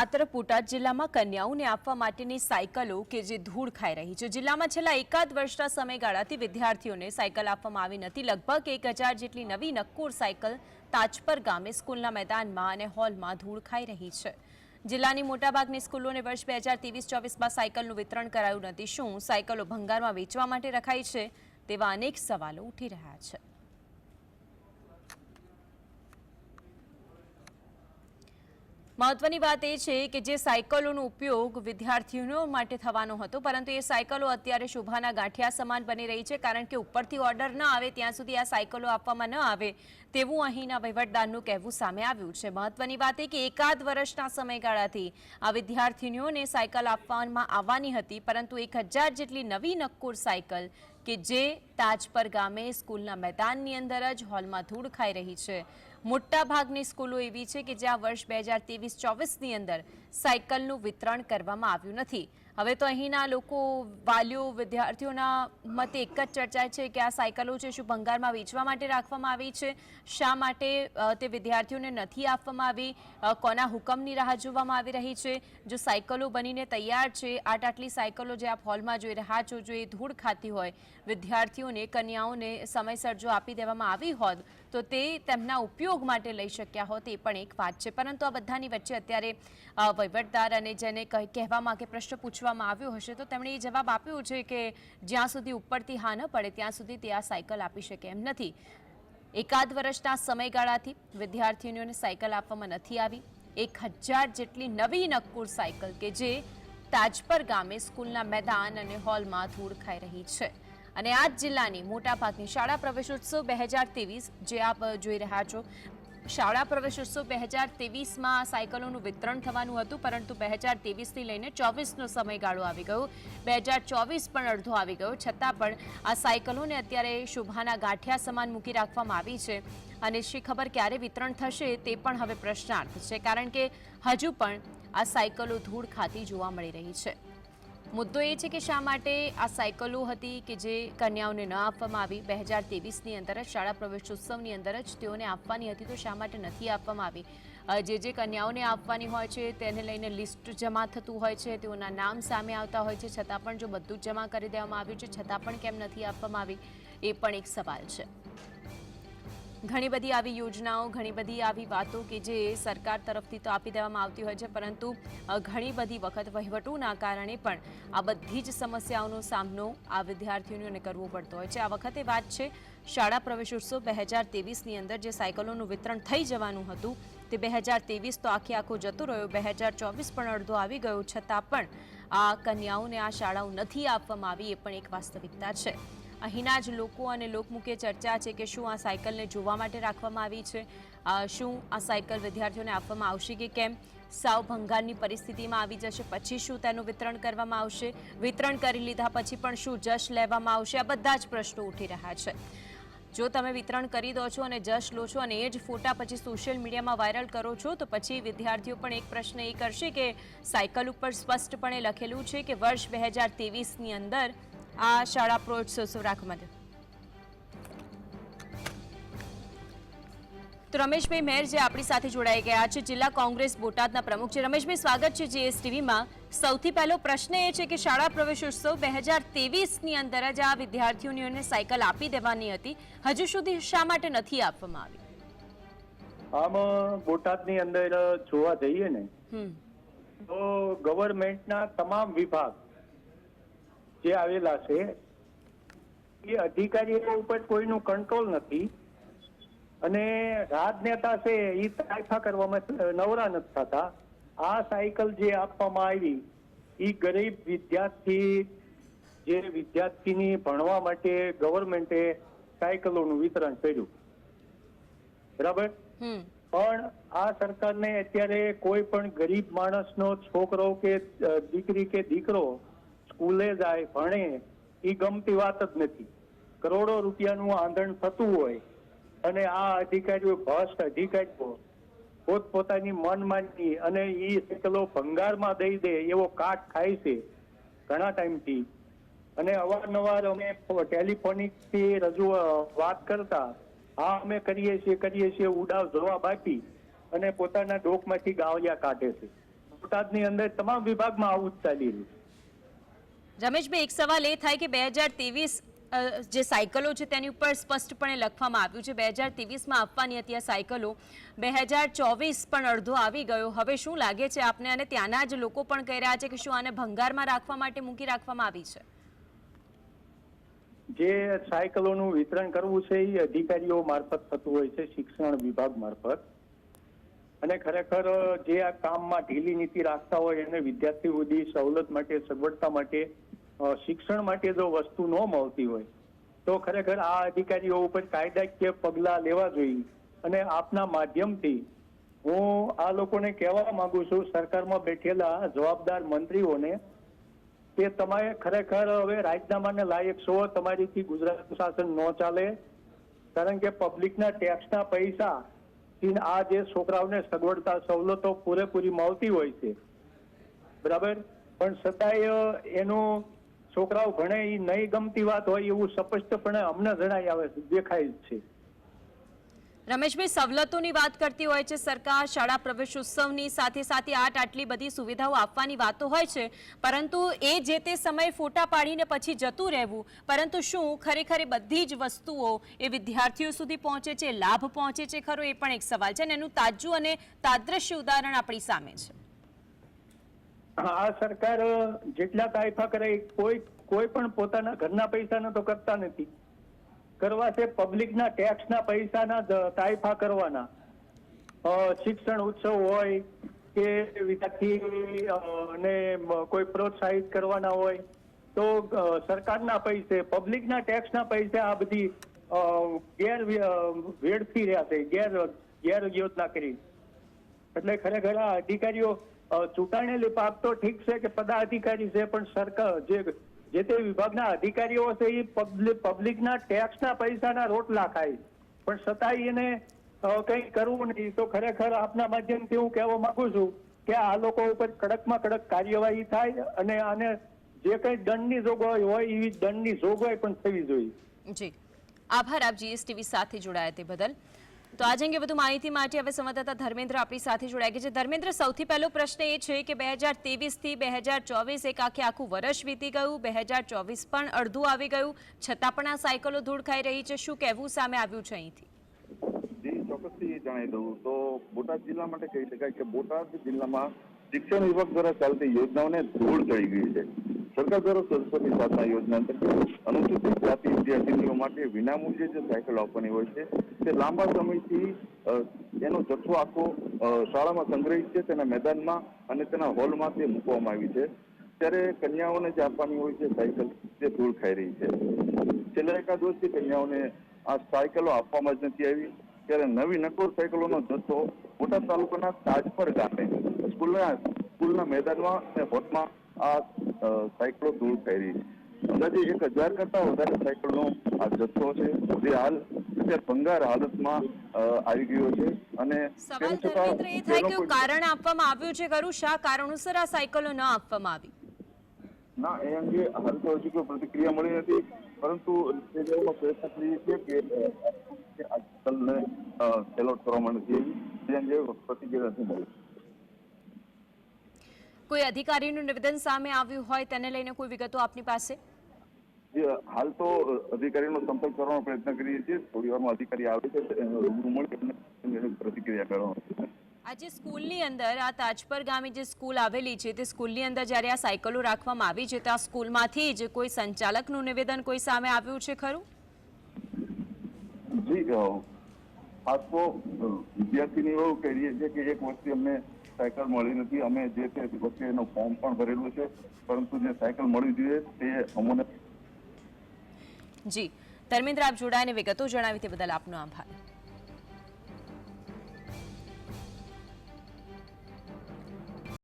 આ તરફ બોટાદ જિલ્લામાં કન્યાઓને આપવા માટેની સાયકલો કે જે ધૂળ ખાઈ રહી છે. જિલ્લામાં છેલ્લા એકાદ વર્ષના સમયગાળાથી વિદ્યાર્થીઓને સાયકલ આપવામાં આવી નથી. લગભગ એક હજાર જેટલી નવી નક્કોર સાયકલ તાજપર ગામે સ્કૂલના મેદાનમાં અને હોલમાં ધૂળ ખાઈ રહી છે. જિલ્લાની મોટાભાગની સ્કૂલોને વર્ષ બે હજાર ત્રેવીસ ચોવીસમાં સાયકલનું વિતરણ કરાયું નથી. શું સાયકલો ભંગારમાં વેચવા માટે રખાઈ છે તેવા અનેક સવાલો ઉઠી રહ્યા છે. મહત્વની વાત એ છે કે જે સાયકલોનો ઉપયોગ વિદ્યાર્થીઓ માટે થવાનો હતો, પરંતુ એ સાયકલો અત્યારે શોભાના ગાંઠિયા સમાન બની રહી છે, કારણ કે ઉપરથી ઓર્ડર ન આવે, ત્યાં સુધી આ સાયકલો આપવામાં ન આવે, તેવું અહીંના વહીવટદારનું કહેવું સામે આવ્યું છે. મહત્વની વાત એ કે એકાદ વર્ષના સમયગાળાથી આ વિદ્યાર્થીનીઓને સાયકલ આપવામાં આવવાની હતી, પરંતુ એક જેટલી નવી નક્કુર સાયકલ કે જે તાજપર ગામે સ્કૂલના મેદાનની અંદર જ હોલમાં ધૂળ ખાઈ રહી છે. મોટા ભાગની સ્કૂલો એવી છે કે જ્યાં વર્ષ બે હજાર ત્રેવીસ ચોવીસની અંદર સાયકલનું વિતરણ કરવામાં આવ્યું નથી. હવે તો અહીંના લોકો, વાલીઓ, વિદ્યાર્થીઓના મતે એક જ ચર્ચા છે કે આ સાયકલો છે શું ભંગારમાં વેચવા માટે રાખવામાં આવી છે? શા માટે તે વિદ્યાર્થીઓને નથી આપવામાં આવી? કોના હુકમની રાહ જોવામાં આવી રહી છે? જો સાયકલો બનીને તૈયાર છે, આટ આટલી સાયકલો જે આપ હોલમાં જોઈ રહ્યા છો, જો એ ધૂળ ખાતી હોય, વિદ્યાર્થીઓને, કન્યાઓને સમયસર જો આપી દેવામાં આવી હોત તો તે તેમના ઉપયોગ માટે લઈ શક્યા હોત, એ પણ એક વાત છે. પરંતુ આ બધાની વચ્ચે અત્યારે વહીવટદાર અને જેને કહી- કહેવામાં કે પ્રશ્ન પૂછવામાં આવ્યો હશે, તો તેમણે એ જવાબ આપ્યો છે કે જ્યાં સુધી ઉપરથી હા ન પડે, ત્યાં સુધી તે આ સાયકલ આપી શકે એમ નથી. એકાદ વર્ષના સમયગાળાથી વિદ્યાર્થીઓને સાયકલ આપવામાં નથી આવી. એક હજાર જેટલી નવી નક્કુર સાયકલ કે જે તાજપર ગામે સ્કૂલના મેદાન અને હોલમાં ધૂળ ખાઈ રહી છે. અને આ જ જિલ્લાની મોટાભાગની શાળા પ્રવેશોત્સવ બે હજાર ત્રેવીસ જે આપ જોઈ રહ્યા છો. શાળા પ્રવેશોત્સવ બે હજાર ત્રેવીસમાં સાયકલોનું વિતરણ થવાનું હતું, પરંતુ બે હજાર ત્રેવીસથી લઈને ચોવીસનો સમયગાળો આવી ગયો. બે હજાર ચોવીસ પણ અડધો આવી ગયો. છતાં પણ આ સાયકલોને અત્યારે શોભાના ગાંઠિયા સમાન મૂકી રાખવામાં આવી છે. અને શી ખબર ક્યારે વિતરણ થશે તે પણ હવે પ્રશ્નાર્થ છે, કારણ કે હજુ પણ આ સાયકલો ધૂળ ખાતી જોવા મળી રહી છે. મુદ્દો એ છે કે શા માટે આ સાયકલો હતી કે જે કન્યાઓને ન આપવામાં આવી? બે હજાર તેવીસની અંદર જ, શાળા પ્રવેશોત્સવની અંદર જ તેઓને આપવાની હતી, તો શા માટે નથી આપવામાં આવી? જે જે કન્યાઓને આપવાની હોય છે, તેને લઈને લિસ્ટ જમા થતું હોય છે, તેઓના નામ સામે આવતા હોય છે, છતાં પણ જો બધું જ જમા કરી દેવામાં આવ્યું છે, છતાં પણ કેમ નથી આપવામાં આવી? એ પણ એક સવાલ છે. ઘણી બધી આવી યોજનાઓ, ઘણી બધી આવી વાતો કે જે સરકાર તરફથી તો આપી દેવામાં આવતી હોય છે, પરંતુ ઘણી બધી વખત વહીવટોના કારણે પણ આ બધી જ સમસ્યાઓનો સામનો આ વિદ્યાર્થીઓને કરવો પડતો હોય છે. આ વખતે વાત છે શાળા પ્રવેશોત્સવ બે હજાર ત્રેવીસની અંદર જે સાયકલોનું વિતરણ થઈ જવાનું હતું, તે બે હજાર ત્રેવીસ તો આખે આખો જતો રહ્યો. બે હજાર ચોવીસ પણ અડધો આવી ગયો, છતાં પણ આ કન્યાઓને આ શાળાઓ નથી આપવામાં આવી, એ પણ એક વાસ્તવિકતા છે. અહીંના જ લોકો અને લોકમુખ્ય ચર્ચા છે કે શું આ સાયકલને જોવા માટે રાખવામાં આવી છે. શું આ સાયકલ વિદ્યાર્થીઓને આપવામાં આવશે કે કેમ? સાવ ભંગારની પરિસ્થિતિમાં આવી જશે, પછી શું તેનું વિતરણ કરવામાં આવશે? વિતરણ કરી લીધા પછી પણ શું જશ લેવામાં આવશે? આ બધા જ પ્રશ્નો ઉઠી રહ્યા છે. જો તમે વિતરણ કરી દો છો અને જશ લો છો અને એ જ ફોટા પછી સોશિયલ મીડિયામાં વાયરલ કરો છો, તો પછી વિદ્યાર્થીઓ પણ એક પ્રશ્ન એ કરશે કે સાયકલ ઉપર સ્પષ્ટપણે લખેલું છે કે વર્ષ બે હજાર તેવીસની અંદર આ શાળા પ્રવેશોત્સવ રાખવામાં આવ્યો. તો રમેશભાઈ મેર જે આપણી સાથે જોડાઈ ગયા છે જિલ્લા કોંગ્રેસ બોટાદના પ્રમુખ છે. રમેશભાઈ સ્વાગત છે જીએસટીવીમાં. સૌથી પહેલો પ્રશ્ન એ છે કે શાળા પ્રવેશોત્સવ બે હજાર તેવીસની અંદર જ આ વિદ્યાર્થીઓને સાયકલ આપી દેવાની હતી. હજુ સુધી શા માટે નથી આપવામાં આવી? આમ બોટાદની અંદર જોવા જઈએ ને તો ગવર્મેન્ટના તમામ વિભાગ જે આવેલા છે એ અધિકારીઓ ઉપર કોઈનું કંટ્રોલ નથી. અને રાજનેતા છે એ તાયફા કરવામાં નવરા નથી થતા. આ સાયકલ જે આપવામાં આવી એ ગરીબ વિદ્યાર્થી જે વિદ્યાર્થીની ભણવા માટે ગવર્મેન્ટે સાયકલોનું વિતરણ કર્યું. બરાબર? પણ આ સરકારને અત્યારે કોઈ પણ ગરીબ માણસનો છોકરો કે દીકરી કે દીકરો સ્કૂલે જાય, ભણે એ ગમતી વાત જ નથી. કરોડો રૂપિયાનું આંધણ થતું હોય અને આ અધિકારીઓ, ભ્રષ્ટ અધિકારીઓ પોતપોતાની મનમાની અને એ સાયકલો ભંગારમાં દઈ દે એવો કાટ ખાય છે ઘણા ટાઈમથી. અને અવારનવાર અમે ટેલિફોનિકથી રજૂ વાત કરતા, હા, અમે કરીએ છીએ કરીએ છીએ, ઉડાવ જવાબ આપી અને પોતાના ડોકમાંથી ગાવલિયા કાઢે છે. બોટાદની અંદર તમામ વિભાગમાં આવું જ ચાલી રહ્યું રમેશભાઈ એક સવાલ એ થાય કે બે હજાર ત્રેવીસ જે સાયકલો છે તેની ઉપર સ્પષ્ટપણે લખવામાં આવ્યું છે, બે હજાર ત્રેવીસમાં આપવાની હતી આ સાયકલો. બે હજાર ચોવીસ પણ અડધો આવી ગયો. હવે શું લાગે છે આપને અને ત્યાંના જ લોકો પણ કહી રહ્યા છે કે શું આને ભંગારમાં રાખવા માટે મૂકી રાખવામાં આવી છે? જે સાયકલોનું વિતરણ કરવું છે એ અધિકારીઓ મારફત થતું હોય છે, શિક્ષણ વિભાગ મારફત. અને ખરેખર, જે આ કામમાં ઢીલી નીતિ રાખતા હોય એને વિદ્યાર્થી સુધી સવલત માટે, સગવડતા માટે શિક્ષણ માટે જો વસ્તુ ન મળતી હોય, તો ખરેખર આ અધિકારીઓ ઉપર કાયદાકીય પગલાં લેવા જોઈએ. અને આપના માધ્યમથી હું આ લોકોને કહેવા માંગુ છું, સરકારમાં બેઠેલા જવાબદાર મંત્રીઓને, કે તમે ખરેખર હવે રાજીનામાને લાયક છો, તમારીથી ગુજરાત શાસન ન ચાલે, કારણ કે પબ્લિકના ટેક્સના પૈસા થી આ જે છોકરાઓને સગવડતા સવલતો પૂરેપૂરી મળતી હોય છે. બરાબર? પણ છતાંય એનું છોકરાઓ ભણે એ નહીં ગમતી વાત હોય એવું સ્પષ્ટપણે અમને જણાઈ આવે દેખાય છે. રમેશભાઈ સવલતોની વાત કરતી હોય છે સરકાર, શાળા પ્રવેશોત્સવની સાથે સાથે આટ આટલી બધી સુવિધાઓ આપવાની વાતો હોય છે. પરંતુ એ જે તે સમયે ફોટા પાડીને પછી જતું રહેવું, પરંતુ શું ખરેખર બધી જ વસ્તુઓ એ વિદ્યાર્થીઓ સુધી પહોંચે છે, લાભ પહોંચે છે, ખરો એ પણ એક સવાલ છે અને એનું તાજું અને તાદ્રશ્ય ઉદાહરણ આપણી સામે છે. આ સરકાર જેટલા કાયફા કરે, કોઈ કોઈ પણ પોતાના ઘરના પૈસાના તો કરતા નથી. કરવા પબ્લિકના ટેક્સના પૈસાના જ તાયફા કરવાના. શિક્ષણ ઉત્સવ હોય કે વિદ્યાર્થી ને કોઈ પ્રોત્સાહિત કરવાના હોય, તો સરકારના પૈસે પબ્લિકના ટેક્સના પૈસે આ બધી ગેર વેડફી રહ્યા છે, ગેર ગેર યોજના કરી. એટલે ખરેખર આ અધિકારીઓ ચૂંટાણેલી પાક તો ઠીક છે કે પદાધિકારી છે, પણ સરકાર, જે જે તે વિભાગના અધિકારીઓ છે એ પબ્લિક પબ્લિકના ટેક્સના પૈસાના રોટલા ખાય પણ છતાંય એને કંઈ કરવું નહીં. તો ખરેખર આપના માધ્યમથી હું કહેવા માંગુ છું કે આ લોકો ઉપર કડકમાં કડક કાર્યવાહી થાય અને આને જે કંઈ દંડની જોગવાઈ હોય એવી દંડની જોગવાઈ પણ થવી જોઈએ. જી. આભાર આપ જીએસટીવી સાથે જોડાયા તે બદલ. તો આજ અંગે વધુ માહિતી માટે હવે સંવાદદાતા ધર્મેન્દ્ર આપણી સાથે જોડાયા ગયા છે. ધર્મેન્દ્ર, સૌથી પહેલો પ્રશ્ન એ છે કે બે હજારથી બે હજાર ચોવીસ એક આખે આખું વર્ષ વીતી ગયું. બે હજાર ચોવીસ પણ અડધું આવી ગયું. છતાં પણ આ સાયકલો ધૂળ ખાઈ રહી છે. શું કહેવું સામે આવ્યું છે અહીંથી? જણાવી દઉં. તો બોટાદ જિલ્લા માટે કહી શકાય કે બોટાદ જિલ્લામાં શિક્ષણ વિભાગ દ્વારા ચાલતી યોજનાઓને ધૂળ ચડી ગઈ છે. સરકાર દ્વારા સરસ્વતી સાધના યોજના અંતર્ગત અનુસૂચિત જાતિ વિદ્યાર્થીનીઓ માટે વિનામૂલ્યે જે સાયકલ આપવાની હોય છે, તે લાંબા સમયથી એનો જથ્થો આખો શાળામાં સંગ્રહિત છે, તેના મેદાનમાં અને તેના હોલમાં તે મૂકવામાં આવી છે. ત્યારે કન્યાઓને જે આપવાની હોય છે સાયકલ, તે ધૂળ ખાઈ રહી છે. છેલ્લા એકાદ વર્ષથી કન્યાઓને આ સાયકલો આપવામાં જ નથી આવી. ત્યારે નવી નકોર સાયકલોનો જથ્થો બોટાદ તાલુકાના તાજપર ગામે, સ્કૂલના સ્કૂલના મેદાનમાં અને હોટમાં આ સાયકલો દૂર છે અંદાજે એક હજાર કરતા વધારે સાયકલનો આ જથ્થો છે. જે હાલ અત્યારે ભંગાર હાલતમાં આવી ગયો છે. અને સવાલ ધર્મેન્દ્ર એ થાય કે કારણ આપવામાં આવ્યું છે ખરું? શા કારણોસર આ સાયકલો ન આપવામાં આવી? ના એ અંગે હાલ તો હજુ કોઈ પ્રતિક્રિયા મળી નથી. પરંતુ પ્રયત્ન કરીએ છીએ કે આ સેલોટ અંગે પ્રતિક્રિયા નથી મળી. કોઈ અધિકારીનું નિવેદન સામે આવ્યું હોય તેને લઈને કોઈ વિગતો આપની પાસે? હાલ તો અધિકારીનો સંપર્ક કરવાનો પ્રયત્ન કરીએ છીએ. થોડી વારમાં અધિકારી આવે છે રૂબરૂ મળી પ્રતિક્રિયા કરવાનો આજે સ્કૂલની અંદર આ તાજપર ગામે જે સ્કૂલ આવેલી છે તે સ્કૂલની અંદર જ્યારે આ સાયકલો રાખવામાં આવી છે તો આ સ્કૂલમાંથી જ કોઈ સંચાલકનું નિવેદન કોઈ સામે આવ્યું છે ખરું? જી ખાસ તો વિદ્યાર્થીનીઓ કહીએ છીએ કે એક વસ્તુ અમને સાયકલ મળી નથી. અમે જે તે વખતે એનું ફોર્મ પણ ભરેલું છે. પરંતુ જે સાયકલ મળવી જોઈએ તે અમને જી. ધર્મેન્દ્ર, આપ જોડાઈને વિગતો જણાવી તે બદલ આપનો આભાર.